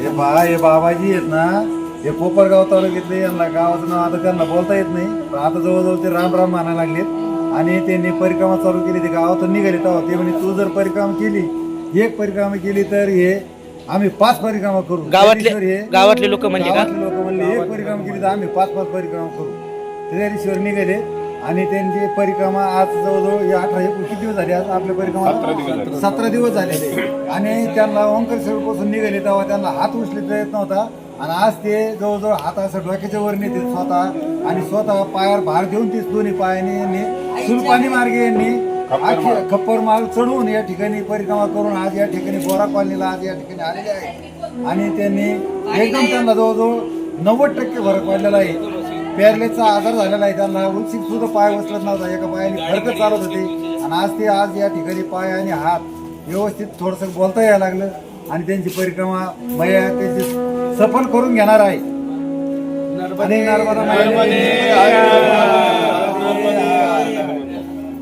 हे बा हे बाबाजी आहेत ना हे कोपरगाव तालुक्यातले यांना गावाचं नाव आता त्यांना बोलता येत नाही पण आता जवळजवळ ते राम राम म्हणायला लागलेत. आणि त्यांनी परिक्रमा चालू केली ते गावातून निघाले तेव्हा. ते म्हणे तू जर परिक्रमा केली एक परिक्रमा केली तर हे आम्ही पाच परिक्रमा करू. गावातले- गावातले लोकं म्हणजे लोक म्हणले एक परिक्रमा केली तर आम्ही पाच पाच परिक्रमा करू. त्र्यारीश्वर निघाले. आणि त्यांची परिक्रमा आज जवळजवळ अठरा किती दिवस झाले? आज आपल्या परिक्रमा सतरा दिवस झालेले आणि त्यांना ओंकारपासून निघाले तेव्हा त्यांना हात उचलता येत नव्हता आणि आज ते जवळजवळ हात असं डोक्याच्या वर नेते स्वतः आणि स्वतः पायावर भार देऊन ते दोन्ही पायाने यांनी सुलपानी मार्गे यांनी खप्पर माल चढवून या ठिकाणी परिक्रमा करून आज या ठिकाणी बोरा कॉलनीला आज या ठिकाणी आलेले आहे आणि त्यांनी एकदम त्यांना जवळजवळ नव्वद टक्के फरक पडलेला आहे. पॅरलेसचा आजार झालेला आहे त्यांना. उंचीत सुद्धा पाय उचलत नव्हता. एका पायाने फडकत चालत होते. आणि आज ते आज या ठिकाणी पाय आणि हात व्यवस्थित थोडस बोलता यायला लागलं आणि त्यांची परिक्रमा मैया त्यांची सफल करून घेणार आहे.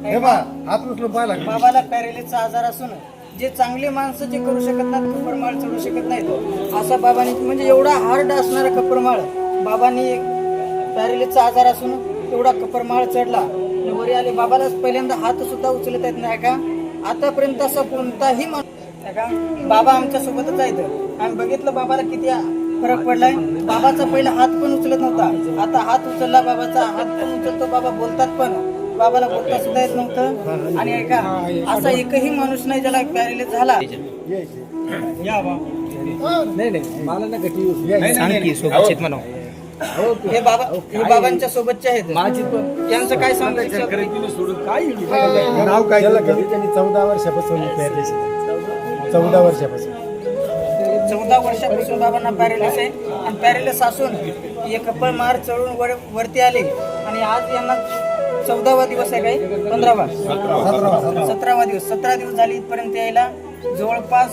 हे बा हात उचलून पाहिला का? बाबाला पॅरेलिसचा आजार असून जे चांगले माणसं जे करू शकत नाहीत खप्परमाळ चढू शकत नाहीत. असा बाबांनी म्हणजे एवढा हार्ड असणारा खप्परमाळ बाबांनी एक पॅरेलिसचा आजार असून एवढा खप्परमाळ चढला. आणि वरी आले बाबाला पहिल्यांदा हात सुद्धा उचलत येत नाही का? आतापर्यंत असा कोणताही माणूस नाही का? बाबा आमच्या सोबतच आहेत. आम्ही बघितलं बाबाला किती फरक पडलाय. बाबाचा पहिला हात पण उचलत नव्हता. आता हात उचलला बाबाचा हात पण उचलतो. बाबा बोलतात पण. बाबाला बोलता सुद्धा येत नव्हतं. आणि ऐका असा एकही माणूस नाही ज्याला पॅरेलिस झाला. सांग की सोबत म्हणा हे बाबा हे बाबांच्या सोबतचे आहेत. यांचं काय सांगायचं? नाव काय? त्याला कमीत कमी चौदा वर्षापासून पॅरेलिस चौदा वर्षापासून. चौदा वर्षापासून बाबांना पॅरेलिस आहे. आणि पॅरेलिस असून हे कपळ मार चढून वर वरती आले. आणि आज यांना चौदावा दिवस आहे काय? पंधरावा. सतरावा दिवस. सतरा दिवस झाले इथपर्यंत यायला. जवळपास